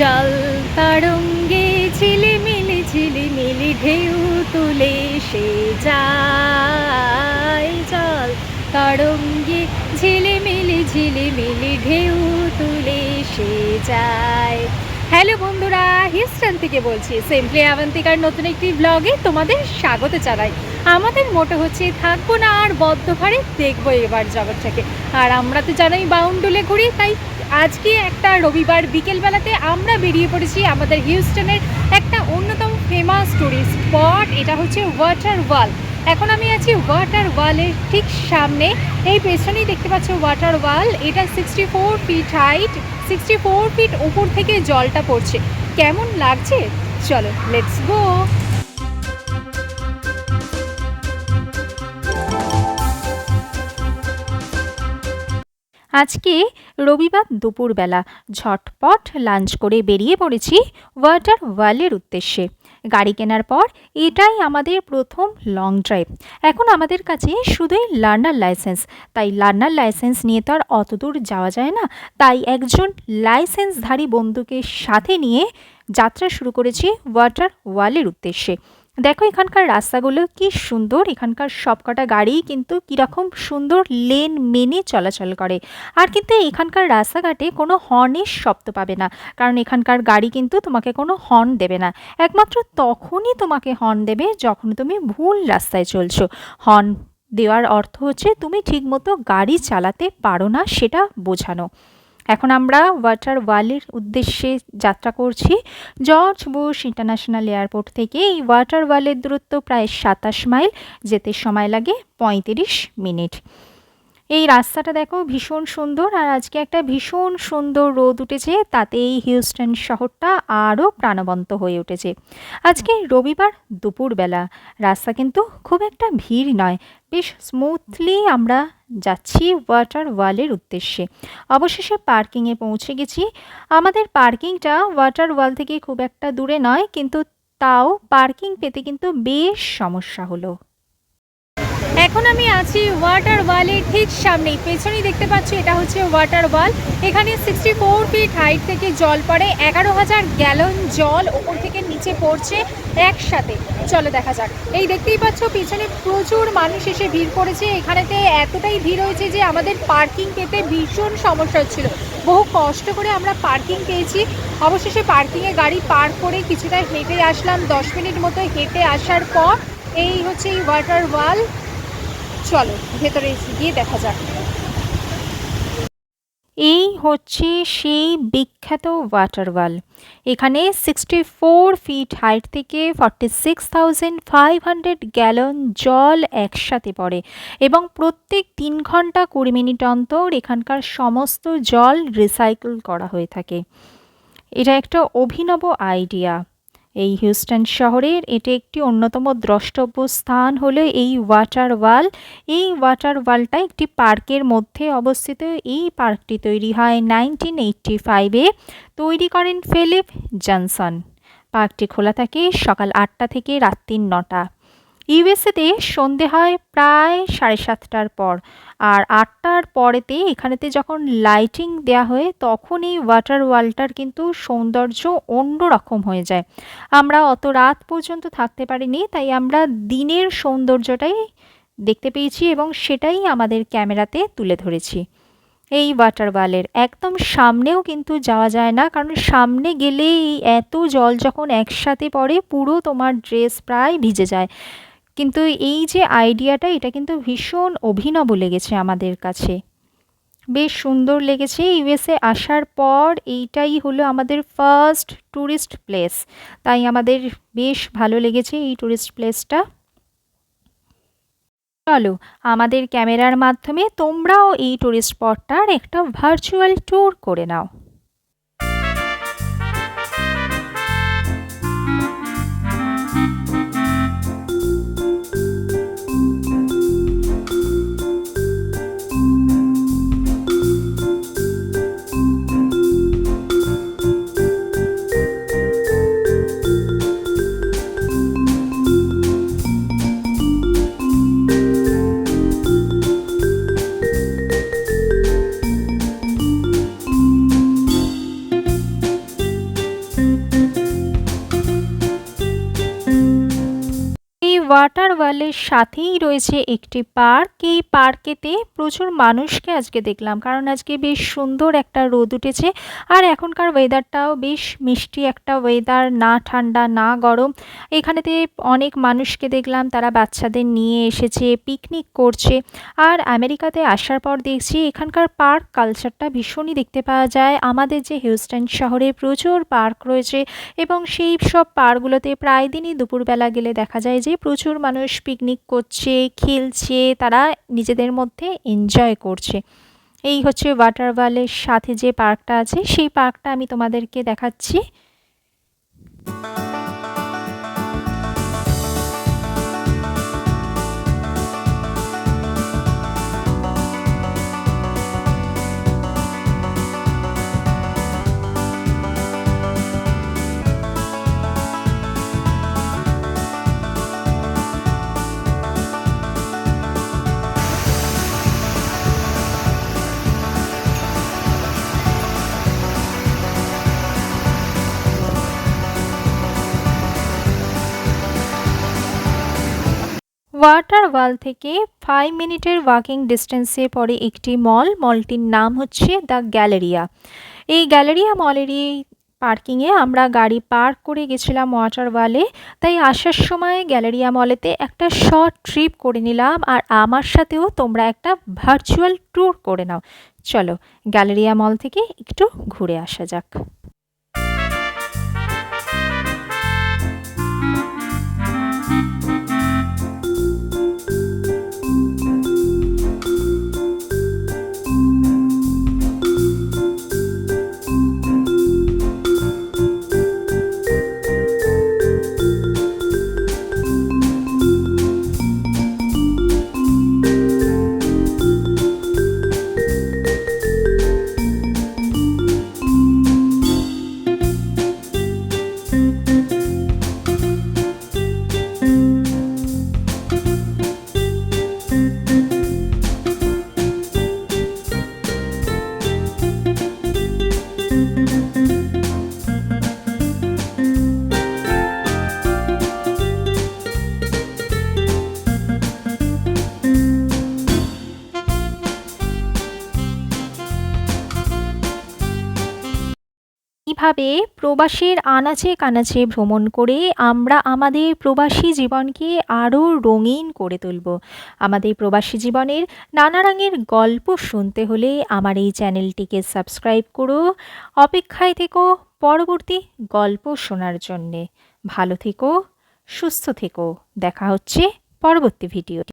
জল তরঙ্গে ঝিলিমিলি ঝিলিমিলি ঢেউ তুলে সে যায় জল তরঙ্গে ঝিলিমিলি ঝিলিমিলি ঢেউ তুলে সে যায়। হ্যালো বন্ধুরা হিস্টন থেকে বলছি। সিম্পলি আবন্তিকার নতুন একটি ব্লগে তোমাদের স্বাগত জানাই। আমাদের মোটো হচ্ছে, থাকব না আর বদ্ধভারে দেখব এবার জগৎটাকে। আর আমরা তো জানাই, বাউন্ডুলে ঘুরি, তাই আজকে একটা রবিবার বিকেলবেলাতে আমরা বেরিয়ে পড়েছি আমাদের হিউস্টনের একটা অন্যতম ফেমাস টুরিস্ট স্পট এটা হচ্ছে ওয়াটার ওয়াল এখন আমি আছি ওয়াটার ওয়ালের ঠিক সামনে। এই পেছনেই দেখতে পাচ্ছ ওয়াটার ওয়াল এটা sixty four feet height sixty four feet উপর থেকে জলটা পড়ছে। কেমন লাগছে? চলো লেটস গো আজকে রবিবার দুপুরবেলা ঝটপট লাঞ্চ করে বেরিয়ে পড়েছি ওয়াটার ওয়ালের উদ্দেশ্যে। গাড়ি কেনার পর এটাই আমাদের প্রথম লং ড্রাইভ এখন আমাদের কাছে শুধুই লার্নার লাইসেন্স তাই লার্নার লাইসেন্স নিয়ে তো আর অত দূর যাওয়া যায় না। তাই একজন লাইসেন্সধারী বন্ধুকে সাথে নিয়ে যাত্রা শুরু করেছি ওয়াটার ওয়ালের উদ্দেশ্যে। দেখো এখানকার রাস্তাগুলো কি সুন্দর, এখানকার সবকটা গাড়ি কিন্তু কীরকম সুন্দর লেন মেনে চলাচল করে। আর কিন্তু এখানকার রাস্তাঘাটে কোনো হর্নের শব্দ পাবে না, কারণ এখানকার গাড়ি কিন্তু তোমাকে কোনো হর্ন দেবে না। একমাত্র তখনই তোমাকে হর্ন দেবে যখন তুমি ভুল রাস্তায় চলছো। হর্ন দেওয়ার অর্থ হচ্ছে তুমি ঠিকমতো গাড়ি চালাতে পারো না সেটা বোঝানো। এখন আমরা ওয়াটার ওয়ালির উদ্দেশ্যে যাত্রা করছি। জর্জ বুশ ইন্টারন্যাশনাল এয়ারপোর্ট থেকে এই ওয়াটার ওয়ালের দূরত্ব প্রায় সাতাশ মাইল, যেতে সময় লাগে পঁয়ত্রিশ মিনিট। এই রাস্তাটা দেখো ভীষণ সুন্দর, আর আজকে একটা ভীষণ সুন্দর রোদ উঠেছে তাতে এই হিউস্টন শহরটা আরও প্রাণবন্ত হয়ে উঠেছে। আজকে রবিবার দুপুরবেলা, রাস্তা কিন্তু খুব একটা ভিড় নয়, বেশ স্মুথলি আমরা যাচ্ছি ওয়াটার ওয়ালের উদ্দেশ্যে। অবশেষে পার্কিংয়ে পৌঁছে গেছি। আমাদের পার্কিংটা ওয়াটার ওয়াল থেকে খুব একটা দূরে নয়, কিন্তু তাও পার্কিং পেতে কিন্তু বেশ সমস্যা হলো। এখন আমি আছি ওয়াটার ওয়ালের ঠিক সামনেই। পেছনেই দেখতে পাচ্ছি এটা হচ্ছে ওয়াটার ওয়াল এখানে সিক্সটি ফোর ফিট হাইট থেকে জল পড়ে, এগারো হাজার গ্যালন জল ওপর থেকে নিচে পড়ছে একসাথে। চলো দেখা যাক। এই দেখতেই পাচ্ছ, পিছনে প্রচুর মানুষ এসে ভিড় করেছে। এখানেতে এতটাই ভিড় হয়েছে যে আমাদের পার্কিং পেতে ভীষণ সমস্যা হচ্ছিল। বহু কষ্ট করে আমরা পার্কিং পেয়েছি। অবশেষে পার্কিংয়ে গাড়ি পার্ক করে কিছুটা হেঁটে আসলাম। দশ মিনিট মতো হেঁটে আসার পর এই হচ্ছে এই ওয়াটার ওয়াল চলো, ভেতরে গিয়ে দেখা যাক। এই হচ্ছে সেই বিখ্যাত ওয়াটার ওয়াল এখানে সিক্সটি ফোর ফিট হাইট থেকে forty six thousand five hundred gallon জল একসাথে পড়ে এবং প্রত্যেক তিন ঘণ্টা কুড়ি মিনিট অন্তর এখানকার সমস্ত জল রিসাইকেল করা হয়ে থাকে। এটা একটা অভিনব আইডিয়া এই হিউস্টন শহরের এটি একটি অন্যতম দ্রষ্টব্য স্থান হলো এই ওয়াটার ওয়াল এই ওয়াটার ওয়ালটা একটি পার্কের মধ্যে অবস্থিত। এই পার্কটি তৈরি হয় নাইনটিন এইটটি ফাইভে তৈরি করেন ফিলিপ জনসন। পার্কটি খোলা থাকে সকাল আটটা থেকে রাত্রি নটা। ইউএসএতে সন্ধে হয় প্রায় সাড়ে সাতটার পর। আর আটটার পরেতে এখানেতে যখন লাইটিং দেওয়া হয় তখন এই ওয়াটার ওয়ালটার কিন্তু সৌন্দর্য অন্য রকম হয়ে যায়। আমরা অত রাত পর্যন্ত থাকতে পারিনি, তাই আমরা দিনের সৌন্দর্যটাই দেখতে পেয়েছি এবং সেটাই আমাদের ক্যামেরাতে তুলে ধরেছি। এই ওয়াটার ওয়ালের একদম সামনেও কিন্তু যাওয়া যায় না, কারণ সামনে গেলে এই এত জল যখন একসাথে পড়ে, পুরো তোমার ড্রেস প্রায় ভিজে যায়। কিন্তু এই যে আইডিয়াটা, এটা কিন্তু ভীষণ অভিনব লেগেছে আমাদের কাছে। বেশ সুন্দর লেগেছে। ইউএসএ আসার পর এইটাই হলো আমাদের ফার্স্ট ট্যুরিস্ট প্লেস তাই আমাদের বেশ ভালো লেগেছে এই ট্যুরিস্ট প্লেসটা চলো, আমাদের ক্যামেরার মাধ্যমে তোমরাও এই ট্যুরিস্ট স্পটটার একটা ভার্চুয়াল ট্যুর করে নাও। ওয়াটার ওয়ার্ল্ডের সাথেই রয়েছে একটি পার্ক। এই পার্কেতে প্রচুর মানুষকে আজকে দেখলাম, কারণ আজকে বেশ সুন্দর একটা রোদ উঠেছে। আর এখনকার ওয়েদারটাও বেশ মিষ্টি একটা ওয়েদার না ঠান্ডা, না গরম। এখানেতে অনেক মানুষকে দেখলাম, তারা বাচ্চাদের নিয়ে এসেছে পিকনিক করছে। আর আমেরিকাতে আসার পর দেখছি, এখানকার পার্ক কালচারটা ভীষণই দেখতে পাওয়া যায়। আমাদের যে হিউস্টন শহরে প্রচুর পার্ক রয়েছে এবং সেই সব পার্কগুলোতে প্রায় দিনই দুপুরবেলা গেলে দেখা যায় যে প্রচুর মানুষ পিকনিক করছে, খেলছে, তারা নিজেদের মধ্যে এনজয় করছে। এই হচ্ছে ওয়াটার ওয়ালের সাথে যে পার্কটা আছে, সেই পার্কটা আমি তোমাদেরকে দেখাচ্ছি। ওয়াটার ওয়াল থেকে ফাইভ মিনিটের ওয়াকিং ডিস্টেন্সে পড়ে একটি মল মলটির নাম হচ্ছে দ্য গ্যালেরিয়া এই গ্যালেরিয়া মলেরই পার্কিংয়ে আমরা গাড়ি পার্ক করে গেছিলাম ওয়াটার ওয়ালে তাই আসার সময় গ্যালেরিয়া মলেতে একটা শর্ট ট্রিপ করে নিলাম আর আমার সাথেও তোমরা একটা ভার্চুয়াল ট্যুর করে নাও। চলো গ্যালেরিয়া মল থেকে একটু ঘুরে আসা যাক। এইভাবে প্রবাসের আনাচে কানাচে ভ্রমণ করে আমরা আমাদের প্রবাসী জীবনকে আরও রঙিন করে তুলব। আমাদের প্রবাসী জীবনের নানা রঙের গল্প শুনতে হলে আমার এই চ্যানেলটিকে সাবস্ক্রাইব করো। অপেক্ষায় থেকো পরবর্তী গল্প শোনার জন্যে। ভালো থেকো, সুস্থ থেকো। দেখা হচ্ছে পরবর্তী ভিডিওটি